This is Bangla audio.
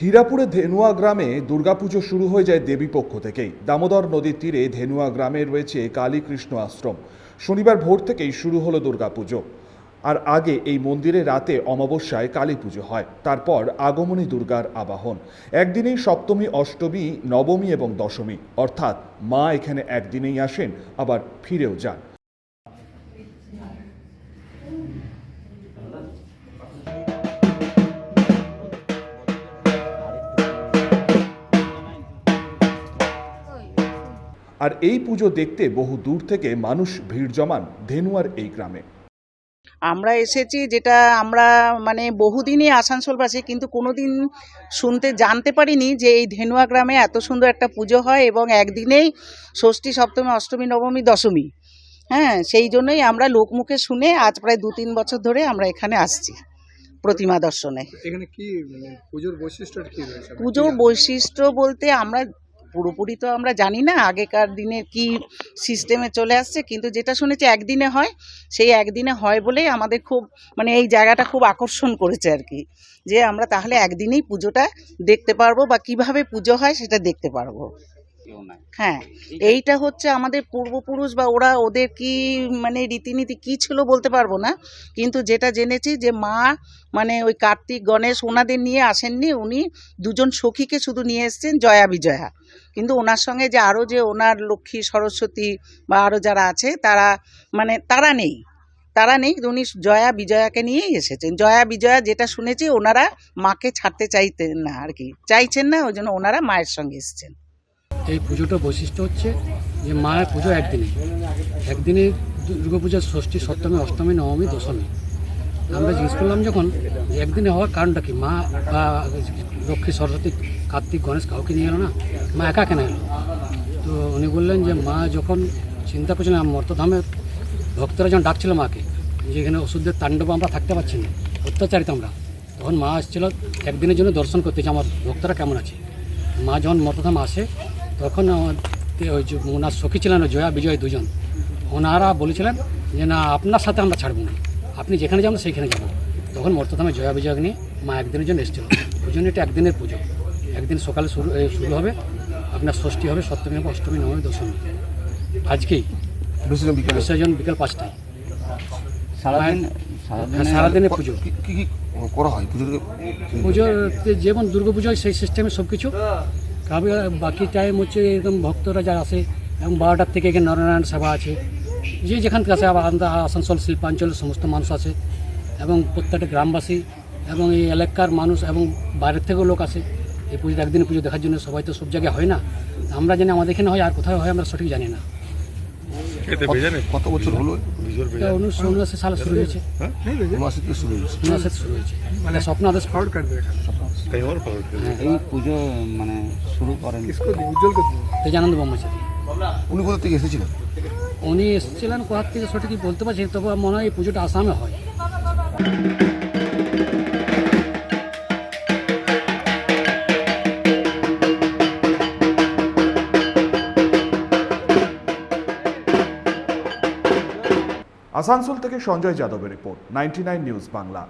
হীরাপুরে ধেনুয়া গ্রামে দুর্গাপুজো শুরু হয়ে যায় দেবীপক্ষ থেকেই। দামোদর নদীর তীরে ধেনুয়া গ্রামে রয়েছে কালীকৃষ্ণ আশ্রম। শনিবার ভোর থেকেই শুরু হলো দুর্গাপুজো। আর আগে এই মন্দিরে রাতে অমাবস্যায় কালী পুজো হয়। তারপর আগমনী দুর্গার আবাহন। একদিনেই সপ্তমী, অষ্টমী, নবমী এবং দশমী। অর্থাৎ মা এখানে একদিনেই আসেন, আবার ফিরেও যান। আর এই পুজো দেখতে বহু দূর থেকে মানুষ ভিড় জমান ধেনুয়ার এই গ্রামে। আমরা এসেছি যেটা আমরা মানে বহুদিনই আসানসোলবাসী কিন্তু কোনোদিন শুনতে জানতে পারিনি যে এই ধেনুয়া গ্রামে এত সুন্দর একটা পুজো হয় এবং একদিনেই ষষ্ঠী সপ্তমী অষ্টমী নবমী দশমী। হ্যাঁ সেই জন্যই আমরা লোকমুখে শুনে আজ প্রায় দু তিন বছর ধরে আমরা এখানে আসছি প্রতিমা দর্শনে। এখানে কি মানে পুজোর কি রয়েছে? পুজোর বৈশিষ্ট্য বলতে আমরা পুরোপুরি তো আমরা জানি না আগেকার দিনের কি সিস্টেমে চলে আসছে কিন্তু যেটা শুনেছি একদিনে হয় সেই একদিনে হয় বলেই আমাদের খুব মানে এই জায়গাটা খুব আকর্ষণ করেছে আর কি। যে আমরা তাহলে একদিনেই পুজোটা দেখতে পারব বা কীভাবে পুজো হয় সেটা দেখতে পারব। হ্যাঁ এইটা হচ্ছে আমাদের পূর্বপুরুষ বা ওরা ওদের কি মানে রীতিনীতি কি ছিল বলতে পারব না কিন্তু যেটা জেনেছি যে মা মানে ওই কার্তিক গণেশ ওনাদের নিয়ে আসেননি উনি দুজন সখীকে শুধু নিয়ে এসেছেন জয়া বিজয়া। কিন্তু ওনার সঙ্গে যে আরও যে ওনার লক্ষ্মী সরস্বতী বা আরও যারা আছে, তারা মানে তারা নেই। তারা নেই উনি জয়া বিজয়াকে নিয়েই এসেছেন। জয়া বিজয়া যেটা শুনেছি, ওনারা মাকে ছাড়তে চাইতেন না আর কি। চাইছেন না, ওই জন্য ওনারা মায়ের সঙ্গে এসেছেন। এই পুজোটা বৈশিষ্ট্য হচ্ছে যে মায়ের পুজো একদিনে। একদিনে দুর্গা পূজার ষষ্ঠী, সপ্তমী, অষ্টমী, নবমী, দশমী। আমরা জিজ্ঞেস করলাম যখন একদিনে হওয়ার কারণটা কি? মা বা লক্ষ্মী, সরস্বতী, কার্তিক, গণেশ কাউকে নিয়ে এলো না? মা একা কেন এলো? তো উনি বললেন যে মা যখন চিন্তা করছিলেন মর্তধামে, ভক্তরা যখন ডাকছিল মাকে যে এখানে ওষুধের তাণ্ডব আমরা থাকতে পারছি না, অত্যাচারিত আমরা, তখন মা আসছিল একদিনের জন্য দর্শন করতে যে আমার ভক্তরা কেমন আছে? মা যখন মর্তধাম আসে, তখন আমাদের ওই ওনার সখী ছিলেন, জয়া, বিজয় দুজন, ওনারা বলেছিলেন যে না, আপনার সাথে আমরা ছাড়বো না। আপনি যেখানে যাবেন সেইখানে যাব। তখন মর্তধামে জয়া বিজয়কে নিয়ে মা একদিনের জন্য এসেছিল। ওই জন্য এটা একদিনের পুজো। একদিন সকালে শুরু শুরু হবে আপনার ষষ্ঠী হবে সপ্তমী হবে অষ্টমী নবমী দশমী। আজকেই বিসর্জন বিকেলে? পাঁচটায়। সারাদিন হ্যাঁ, সারাদিনে পুজো। কি কি করা হয় পুজোর পুজোতে যেমন দুর্গা পুজো হয় সেই সিস্টেমে সব কিছু বাকি টাইম হচ্ছে এরকম ভক্তরা যা আসে এবং বারোটার থেকে এখানে নরনারায়ণ সভা আছে। যে যেখান থেকে আসে আসানসোল শিল্পাঞ্চলের সমস্ত মানুষ আছে এবং প্রত্যেকটা গ্রামবাসী এবং এই এলাকার মানুষ এবং বাইরের থেকেও লোক আসে এই পুজো একদিন পুজো দেখার জন্য সবাই তো সব জায়গায় হয় না। আমরা জানি আমাদের এখানে হয় আর কোথায় হয় আমরা সঠিক জানি না। কত- বছর হলো? উনিশশো উনআশি সালে শুরু হয়েছে। উনআশি শুরু হয়েছে। শুরু হয়েছে। মানে স্বপ্ন আদেশ ফ্রড কাটবে এই পুজো মানে শুরু করেন। তেজানন্দ ব্রহ্মচারী। উনি কোথা থেকে এসেছিলেন? উনি এসেছিলেন কোথার থেকে সঠিক বলতে পারছি তবে মনে হয় এই পুজোটা আসামে হয়। আসানসোল থেকে সঞ্জয় যাদবের রিপোর্ট, নাইনটি নিউজ বাংলা।